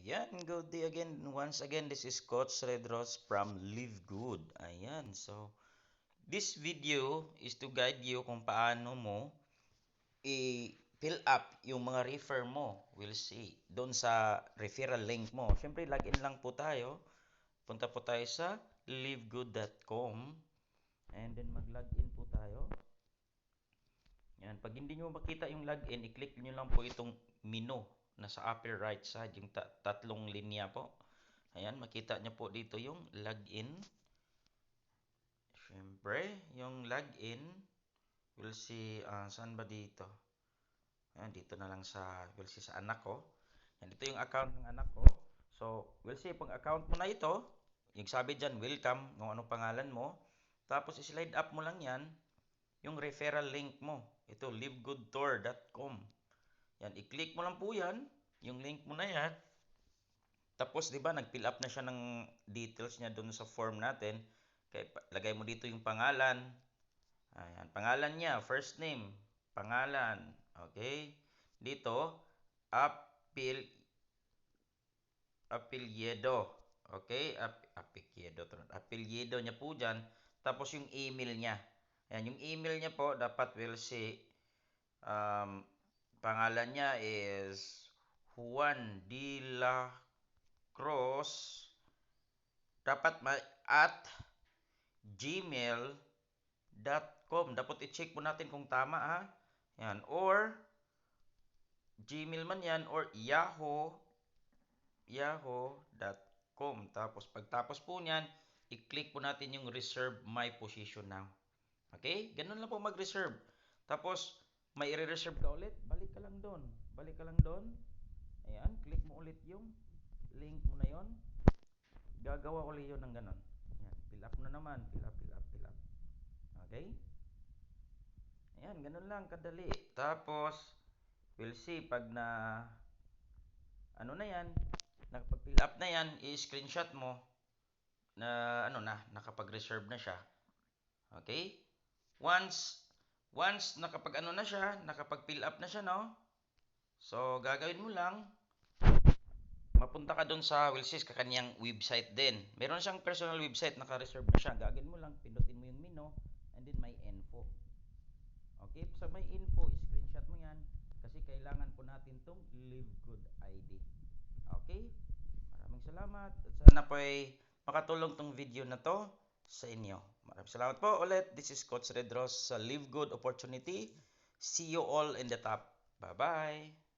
Ayan, good day again. Once again, this is Coach Redros from Live Good. Ayan, so this video is to guide you kung paano mo i-fill up yung mga refer mo. We'll see. Doon sa referral link mo. Siyempre, login lang po tayo. Punta po tayo sa livegood.com and then mag-login po tayo. Yan, pag hindi nyo makita yung login, i-click nyo lang po itong menu nasa upper right side, yung ta- tatlong linya po. Ayan, makita nyo po dito yung login. Siyempre, yung login, we'll see, uh, saan ba dito? Ayan, dito na lang sa, we'll see sa anak ko. Yan, dito yung account ng anak ko. So, we'll see, pag account mo na ito, yung sabi dyan, welcome, kung anong pangalan mo. Tapos, slide up mo lang yan, yung referral link mo. Ito, livegoodtour.com. Yan, i-click mo lang po yan, yung link mo na yan. Tapos, di ba, nag-fill up na siya ng details niya doon sa form natin. Kaya, lagay mo dito yung pangalan. Ayan, pangalan niya, first name, pangalan. Okay? Dito, apil apelyido. Okay? Ap apelyido. Apelyido niya po dyan. Tapos yung email niya. Ayan, yung email niya po, dapat will say, um, pangalan niya is Juan de la Cruz. Dapat ma at gmail.com dapat i-check po natin kung tama ha? Yan. Or gmail man yan or yahoo yahoo.com tapos pagtapos po niyan i-click po natin yung reserve my position now. Okay? Ganun lang po mag-reserve. Tapos may i-reserve ka ulit, balik ka lang doon. Balik ka lang doon. Ayan, click mo ulit yung link mo na yon. Gagawa ulit yun ng ganon. Ayan, fill up na naman. Fill up, fill up, fill up. Okay? Ayan, ganun lang, kadali. Tapos, we'll see pag na ano na yan, nakapag-fill up na yan, i-screenshot mo na ano na, nakapag-reserve na siya. Okay? Once Once nakapag ano na siya, nakapag fill up na siya, no? So, gagawin mo lang, mapunta ka doon sa Willsis, kakanyang website din. Meron siyang personal website, naka-reserve na siya. Gagawin mo lang, pindutin mo yung menu, and then may info. Okay, sa may info, screenshot mo yan, kasi kailangan po natin tong Live Good ID. Okay? Maraming salamat. At sana po ay makatulong tong video na to sa inyo. Maraming salamat po ulit. This is Coach Redros sa Live Good Opportunity. See you all in the top. Bye-bye.